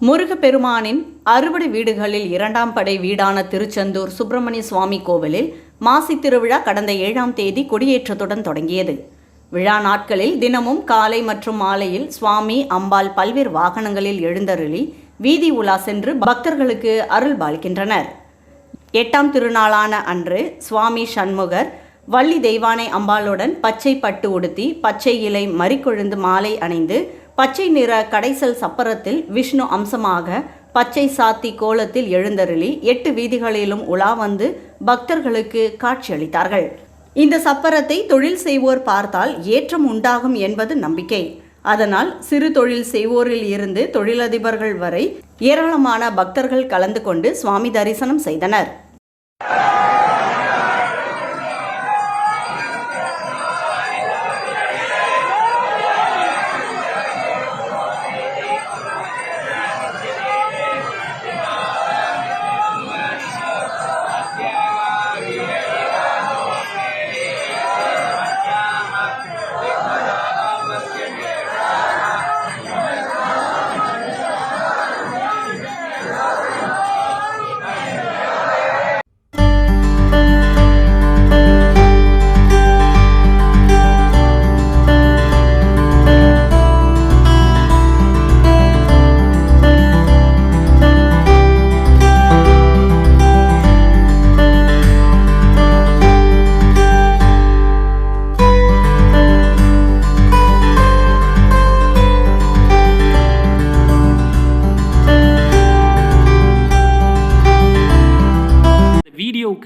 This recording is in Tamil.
முருகப்பெருமானின் அறுபடை வீடுகளில் இரண்டாம் படை வீடான திருச்செந்தூர் சுப்பிரமணிய சுவாமி கோவிலில் மாசி திருவிழா கடந்த ஏழாம் தேதி கொடியேற்றத்துடன் தொடங்கியது. விழா நாட்களில் தினமும் காலை மற்றும் மாலையில் சுவாமி அம்பாள் பல்வேறு வாகனங்களில் எழுந்தருளி வீதி உலா சென்று பக்தர்களுக்கு அருள் பாலிக்கின்றனர். எட்டாம் திருநாளான அன்று சுவாமி சண்முகர் வள்ளி தெய்வானை அம்பாளுடன் பச்சை பட்டு உடுத்தி பச்சை இலை மறிக்கொழுந்து மாலை அணிந்து பச்சை நிற கடைசல் சப்பரத்தில் விஷ்ணு அம்சமாக பச்சை சாத்தி கோலத்தில் எழுந்தருளி எட்டு வீதிகளிலும் உலா வந்து பக்தர்களுக்கு காட்சியளித்தார்கள். இந்த சப்பரத்தை தொழில் செய்வோர் பார்த்தால் ஏற்றம் உண்டாகும் என்பது நம்பிக்கை. அதனால் சிறு தொழில் செய்வோரில் இருந்து தொழிலதிபர்கள் வரை ஏராளமான பக்தர்கள் கலந்து கொண்டு சுவாமி தரிசனம் செய்தனர்.